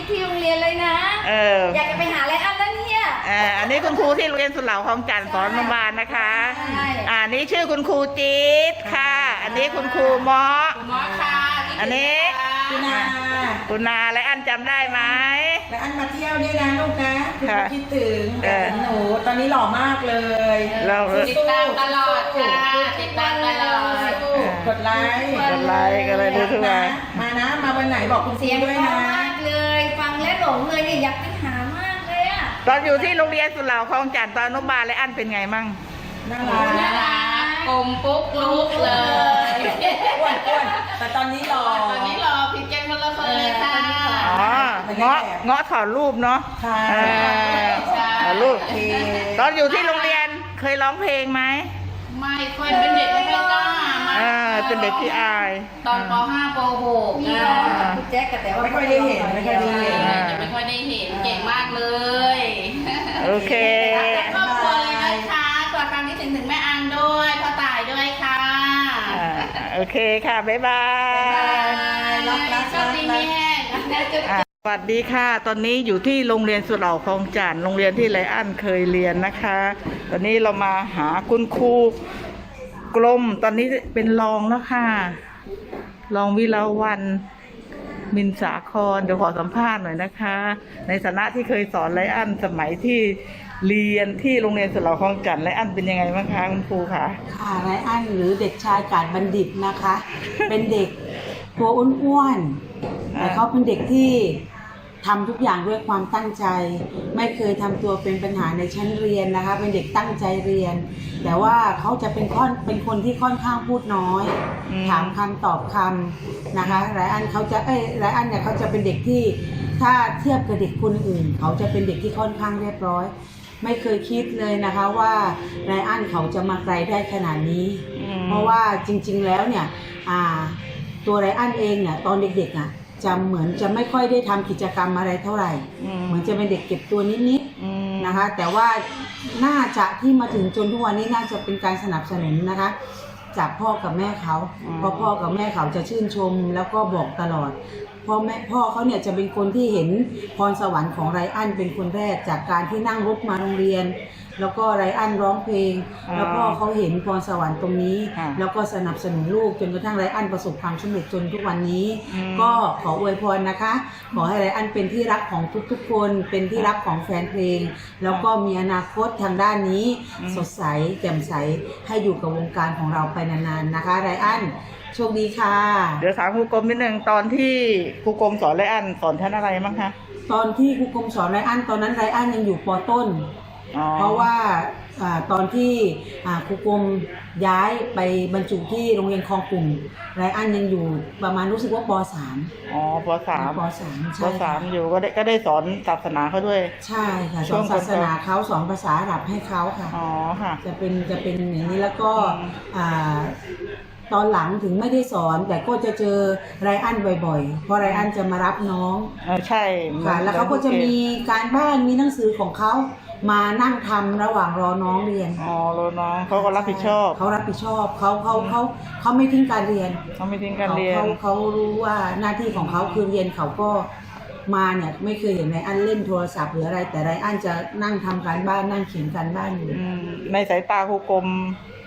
ชิกที่โรงเรียนเลยนะ เอออยากจะไปหาอะไรอันแล้วเนี่ยเอ่ออันนี้คุณครูที่โรงเรียนสุเหร่าคลองจันทร์สอนอนุบาลนะคะ ใช่อ่านี่ชื่อคุณครูจี๊ดค่ะ อันนี้คุณครูหมอหมอค่ะอันนี้ คุณนาคุณนาและอันจำได้ไหม และอันมาเที่ยวด้วยนะลูกนะคุณค่ะคิดถึงเออ หนูตอนนี้หล่อมากเลยเราติดตามตลอดค่ะติดตามตลอดกดไลค์กดไลค์กันเลยดูทุกวัน มานะ มาวันไหนบอกคุณครูเสียงด้วยเพราะนะ มากเลยฟังแล้ว หลงเลยเนี่ยอยากไปหามากเลยอะตอนอยู่ที่โรงเรียนสุเหร่าคลองจันทร์ตอนอนุบาลและอันเป็นไงมั่งน่ารักน่ารักกลมปุ๊กลุกเลยอ้วนอ้วนแต่ตอนนี้หล่อตอนนี้รอผิดกันคนละคนเลยค่ะอ๋อเงาะเงาะถอดรูปเนาะค่ะเออถอดรูปโอเคตอนอยู่ที่โรงเรียนเคยร้องเพลงไหมไม่เคยเป็นเด็กไม่ค่อยกล้ามา เออเป็นเด็กที่อาย ตอนป .5 ป .6 มีนะน้องกับคุณแจ๊กกับแต่ว่าไม่ค่อยได้เห็นไม่ค่อยได้เห็น จะไม่ค่อยได้เห็นเก่งมากเลยโอเครักครอบครัวเลยนะคะกอดความคิดถึงถึงแม่อังด้วยพ่อตายด้วยค่ะอ่าโอเคค่ะ บ๊ายบาย รักรักโชคดีมีแห้งอะสวัสดีค่ะ ตอนนี้อยู่ที่โรงเรียนสุเหร่าคลองจันทร์โรงเรียนที่ไรอันเคยเรียนนะคะ ตอนนี้เรามาหาคุณครู กลมตอนนี้เป็นรองแล้วค่ะ รองวิลาวันมินสาครเดี๋ยวขอสัมภาษณ์หน่อยนะคะ ในฐานะที่เคยสอนไรอันสมัยที่เรียนที่โรงเรียนสุราคลองจันทร์ไรอันเป็นยังไงบ้างคะคุณครูคะค่ะไรอันหรือเด็กชายกาดบัณฑิตนะคะ เป็นเด็กตัวอ้วนๆแต่เขาเป็นเด็กที่ ทำทุกอย่างด้วยความตั้งใจ ไม่เคยทำตัวเป็นปัญหาในชั้นเรียนนะคะ เป็นเด็กตั้งใจเรียน แต่ว่าเขาจะเป็นค่อนเป็นคนที่ค่อนข้างพูดน้อย อืม ถามคำตอบคำนะคะไรอันเขาจะเอ้ยไรอันเนี่ยเขาจะเป็นเด็กที่ถ้าเทียบกับเด็กคนอื่น เขาจะเป็นเด็กที่ค่อนข้างเรียบร้อย ไม่เคยคิดเลยนะคะว่าไรอันเขาจะมาไกลได้ขนาดนี้ อืม เพราะว่าจริงๆแล้วเนี่ยอ่าตัวไรอันเองเนี่ยตอนเด็กๆอะ จะเหมือนจะไม่ค่อยได้ทำกิจกรรมอะไรเท่าไหร่ อืมเหมือนจะเป็นเด็กเก็บตัวนิดอืมๆนะคะ แต่ว่าน่าจะที่มาถึงจนทุกวันนี้น่าจะเป็นการสนับสนุนนะคะ จากพ่อกับแม่เขาเพราะพ่อกับแม่เขาจะชื่นชมแล้วก็บอกตลอดพ่อแม่พ่อเขาเนี่ยจะเป็นคนที่เห็นพรสวรรค์ของไรอันเป็นคนแรกจากการที่นั่งรถมาโรงเรียน แล้วก็ไรอันร้องเพลง อ่าแล้วพ่อเขาเห็นพรสวรรค์ตรงนี้ ค่ะแล้วก็สนับสนุนลูกจนกระทั่งไรอันประสบความสำเร็จจนทุกวันนี้ อืม ก็ขออวยพรนะคะ ขอให้ไรอันเป็นที่รักของทุกๆ คน เป็นที่รักของแฟนเพลง แล้วก็มีอนาคตทางด้านนี้ อืม สดใสแจ่มใสให้อยู่กับวงการของเราไปนานๆนะคะไรอันโชคดีค่ะ เดี๋ยวถามครูกรมนิดนึงตอนที่ครูกรมสอนไรอันสอนชั้นอะไรมั้งคะ ตอนที่ครูกรมสอนไรอันตอนนั้นไรอันยังอยู่ปต้น อ๋อ เพราะว่าอาตอนที่อ่าครูกรมย้ายไปบรรจุที่โรงเรียนคลองกลุ่มไรอันยังอยู่ประมาณรู้สึกว่าปสามอ๋อปสามปสามปใช่สามค่ะอยู่ก็ได้ก็ได้สอนศาสนาเขาด้วย ใช่ค่ะช่สวองนศาสนาก่อนๆเขาสอนภาษาอาหรับให้เขาค่ะ อ๋อค่ะ จะเป็นจะเป็นอย่างนี้แล้วก็อืมอ่าตอนหลังถึงไม่ได้สอน แต่ก็จะเจอไรอันบ่อยๆ เพราะไรอันจะมารับน้องเออใช่ค่ะแล้วเขาก็จะมีการบ้านมีหนังสือของเขา มานั่งทำระหว่างรอน้องเรียนอ๋อรน้องเขาก็รับผิดชอบเขารับผิดชอบเขาเขาเขาเขาไม่ทิ้งการเรียน เขาไม่ทิ้งการเรียน เขาเขารู้ว่าหน้าที่ของเขาคือเรียนเขาก็มาเนี่ยไม่เคยเห็นไรอันเล่นโทรศัพท์หรืออะไร แต่ไรอันจะนั่งทำการบ้านนั่งเขียนการบ้านอยู่ อืมในสายตาครูกรม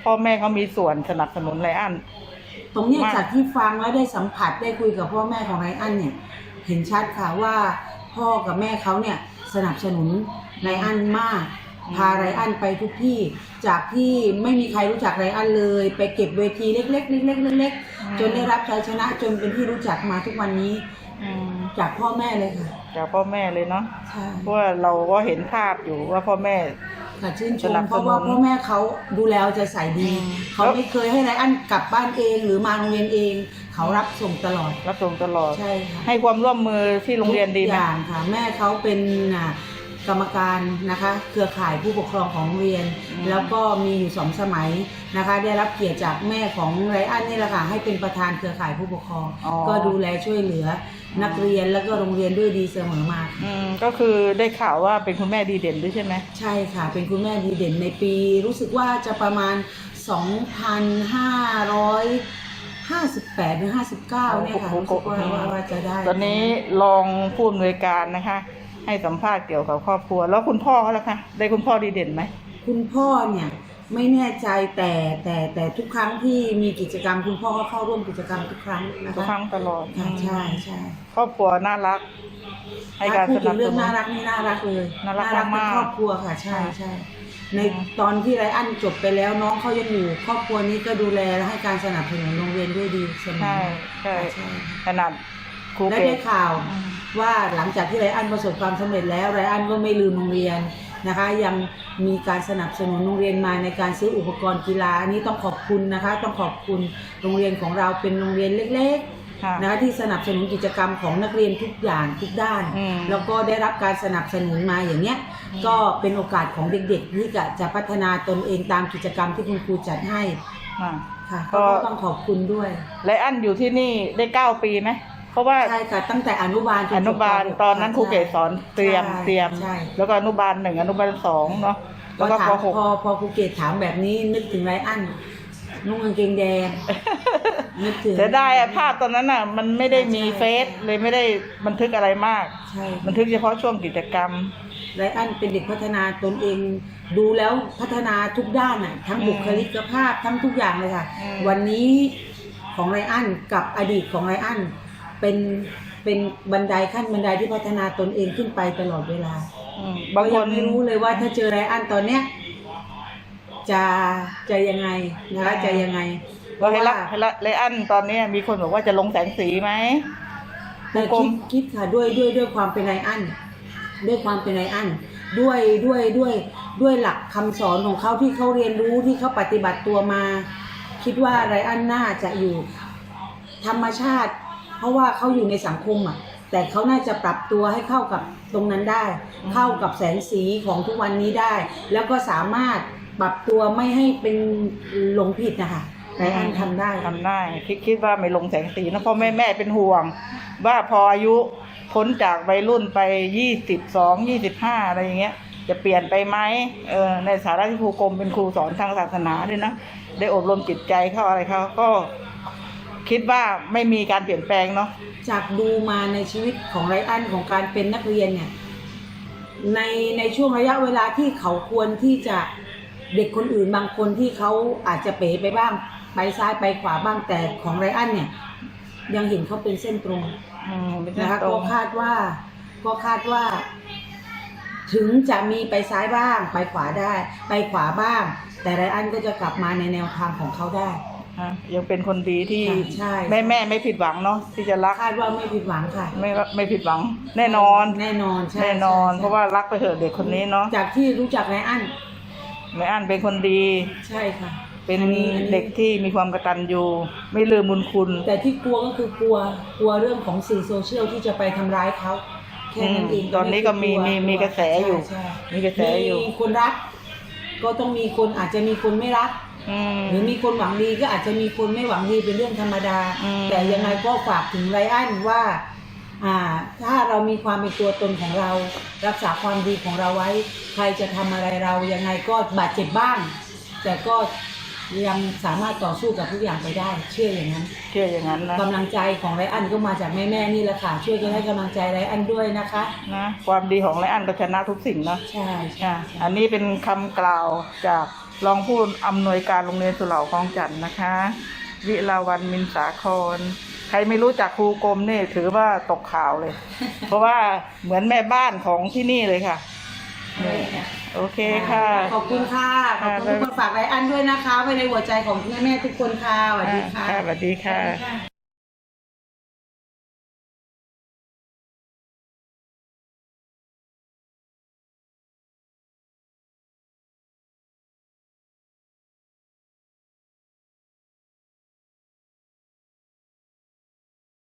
พ่อแม่เขามีส่วนสนับสนุนไรอัน ตรงเนี้ยมาก จากที่ฟังแล้วได้สัมผัสได้คุยกับพ่อแม่ของไรอันเนี่ยเห็นชัดค่ะว่าพ่อกับแม่เขาเนี่ยสนับสนุน ไรอันมาก พาไรอันไปทุกที่ จากที่ไม่มีใครรู้จักไรอันเลย ไปเก็บเวทีเล็กๆเล็กๆเล็กอืมๆจนได้รับชัยชนะจนเป็นที่รู้จักมาทุกวันนี้อืมจากพ่อแม่เลยค่ะ จากพ่อแม่เลยเนาะใช่เพราะว่าเราก็เห็นภาพอยู่ว่าพ่อแม่ค่ะชื่นชสนัมบสนุนเพราะว่าพ่อแม่เขาดูแลเอาใจใส่ดีอืมเขาไม่เคยให้ไรอันกลับบ้านเองหรือมาโรงเรียนเอง เขารับส่งตลอด รับส่งตลอดใช่ค่ะให้ความร่วมมือที่โรงเรียนดีทุไหกมอย่างค่ะ แม่เขาเป็นอ่า กรรมการนะคะ เครือข่ายผู้ปกครองของโรงเรียนอืมแล้วก็มีอยู่สองสมัยนะคะ ได้รับเกียรติจากแม่ของไรอันนี่แหละค่ะให้เป็นประธานเครือข่ายผู้ปกครอง อ๋อ ก็ดูแลช่วยเหลือนักเรียนแล้วก็โรงเรียนด้วยดีเสมอมาอืมก็คือได้ข่าวว่าเป็นคุณแม่ดีเด่นด้วยใช่ไหม ใช่ค่ะ เป็นคุณแม่ดีเด่นในปี รู้สึกว่าจะประมาณ 2,500 58หรือ59เนี่ยค่ะรู้สึกว่าว่าว่าจะได้ ตอนนี้รองผู้อำนวยการนะคะ ให้สัมภาษณ์เกี่ยวกับครอบครัว แล้วคุณพ่อเขาล่ะคะ ได้คุณพ่อดีเด่นไหม คุณพ่อเนี่ยไม่แน่ใจแต่แต่แต่ทุกครั้งที่มีกิจกรรม คุณพ่อก็เข้าร่วมกิจกรรมทุกครั้งนะทุกคะครั้งตลอด ค่ะใช่ใช่ครอบครัวน่ารัก ให้การพูสดถึนับงสเรื่องนุนน่ารักนี่น่ารักเลยน่ารักเป็นมากๆครอบครัวค่ะใช่ค่ะใช่ในตอนที่ไรอันจบไปแล้วน้องเขายังอยู่ ครอบครัวนี้ก็ดูแลและให้การสนับสนุนโรงเรียนด้วยดีเสมอใช่ใช่ใช่ขนาดครูและเกได้ศข่าว อืม ว่าหลังจากที่ไรอันประสบความสำเร็จแล้วไรอันก็ไม่ลืมโรงเรียนนะคะ ยังมีการสนับสนุนโรงเรียนมาในการซื้ออุปกรณ์กีฬาอันนี้ต้องขอบคุณนะคะ ต้องขอบคุณโรงเรียนของเราเป็นโรงเรียนเล็กค่ะๆนะคะที่สนับสนุนกิจกรรมของนักเรียนทุกอย่างทุกด้านอืมแล้วก็ได้รับการสนับสนุนมาอย่างเนี้ยก็เป็นโอกาสของเด็กๆที่จะจะพัฒนาตนเองตามกิจกรรมที่คุณครูจัดให้อ่าค่ะก็ก็ต้องขอบคุณด้วยไลอันอยู่ที่นี่ได้เก้าปีไหม เพราะว่าใช่ค่ะตั้งแต่อนุบาลจอนุบาลจบปหกตอนนั้นครูเกศสอนเตรียมใช่เตรียม ใช่แล้วก็อนุบาลหนึ่งอนุบาลสองเนาะพแล้วอก็ถาปมหกพอพอครูเกศถามแบบนี้นึกถึงไรอันนุ่งกางเกงแดง นึกถึง เสียดายอะภาพตอนนั้นอะ มันไม่ได้มีใช่ เฟซเลยไม่ได้บันทึกอะไรมาก ใช่ บันทึกเฉพาะช่วงกิจกรรม ไรอันเป็นเด็กพัฒนาตนเองดูแล้วพัฒนาทุกด้านอะทั้งอืมบุคลิกภาพทั้งทุกอย่างเลยค่ะ อืมวันนี้ของไรอันกับอดีตของไรอัน เป็นเป็นบันไดขั้นบันไดที่พัฒนาตนเองขึ้นไปตลอดเวลาอืมบางคนก็ยังไม่รู้เลยว่าถ้าเจอไรอันตอนเนี้ยจะจะยังไงนะคะจะยังไงก็ให้ละให้ละไลอันตอนนี้มีคนบอกว่าจะลงแสงสีไหม แต่กลคิม ดคิดค่ะด้วยด้วยด้วยความเป็นไรอันด้วยความเป็นไรอันด้วยด้วยด้วยด้วยหลักคำสอนของเขาที่เขาเรียนรู้ที่เขาปฏิบัติตัวมา คิดว่าไรอันน่าจะอยู่ ธรรมชาติเพ ราะว่าเขาอยู่ในสังคมอะ แต่เขาน่าจะปรับตัวให้เข้ากับตรงนั้นได้ เข้ากับแสงสีของทุกวันนี้ได้ แล้วก็สามารถปรับตัวไม่ให้เป็นหลงผิดนะคะไรอันทำได้ทำได้คิดคิดว่าไม่ลงแสงสีนะเพราะแม่แม่เป็นห่วง ว่าพออายุพ้นจากวัยรุ่นไปยี่สิบสองยี่สิบห้าอะไรอย่างเงี้ยจะเปลี่ยนไปไหมเออในสาระที่ครูกรมเป็นครูสอนทางศาสนาด้วยนะ ได้อบรมจิตใจเขาอะไรเขาก็ คิดว่าไม่มีการเปลี่ยนแปลงเนาะ จากดูมาในชีวิตของไรอันของการเป็นนักเรียนเนี่ยในในช่วงระยะเวลาที่เขาควรที่จะเด็กคนอื่นบางคนที่เขาอาจจะเป๋ไปบ้าง ไปซ้ายไปขวาบ้างแต่ของไรอันเนี่ย ยังเห็นเขาเป็นเส้นตรงอืมเป็นเส้นนะคะตรก็ง คาดว่าก็คาดว่า ถึงจะมีไปซ้ายบ้าง ไปขวาได้ ไปขวาบ้าง แต่ไรอันก็จะกลับมาในแนวทางของเขาได้ อะยังเป็นคนดีที่ค่ะใช่ แม่แม่ไม่ผิดหวังเนาะที่จะรักคาดว่าไม่ผิดหวังค่ะไม่ไม่ผิดหวัง แน่นอนแน่นอนใช่แน่นอน ใช่เพราะว่ารักไปเถอะเด็กคนนี้เนาะจากที่รู้จักไรอันแม่อันเป็นคนดี ใช่ค่ะเป็นอันนี้อันนี้เด็กที่มีความกตัญญูไม่ลืมบุญคุณ แต่ที่กลัวก็คือกลัวกลัวเรื่องของสื่อโซเชียลที่จะไปทำร้ายเขาแค่นั้นเองอืมตอนนี้ก็มีลัวมีมีกระแสอยู่ใช่มีกระแสอยู่ มีคนรัก ก็ต้องมีคนอาจจะมีคนไม่รักอืม หรือมีคนหวังดีก็อาจจะมีคนไม่หวังดีเป็นเรื่องธรรมดาอืมแต่ยังไงก็ฝากถึงไรอันว่าอ่าถ้าเรามีความเป็นตัวตนของเรา รักษาความดีของเราไว้ ใครจะทำอะไรเรายังไงก็บาดเจ็บบ้าง แต่ก็ยังสามารถต่อสู้กับทุกอย่างไปได้ เชื่ออย่างนั้น เชื่ออย่างนั้นนะกำลังใจของไรอันก็มาจากแม่ๆนี่แหละค่ะช่วยกันให้กำลังใจไรอันด้วยนะคะนะความดีของไรอันก็ชนะทุกสิ่งเนาะใช่ใช่ค่ะอันนี้เป็นคำกล่าวจาก รองผู้อำนวยการโรงเรียนสุเหร่าคลองจันทน์นะคะ วิลาวันมินสาคร ใครไม่รู้จักครูกรมนี่ถือว่าตกข่าวเลย เพราะว่าเหมือนแม่บ้านของที่นี่เลยค่ะนี่โอเคค่ะ ขอบคุณค่ะ ขอบคุณทุกคนฝากไรอันด้วยนะคะไว้ในหัวใจของแม่ๆทุกคนค่ะสวัสดีค่ะสวัสดีค่ะ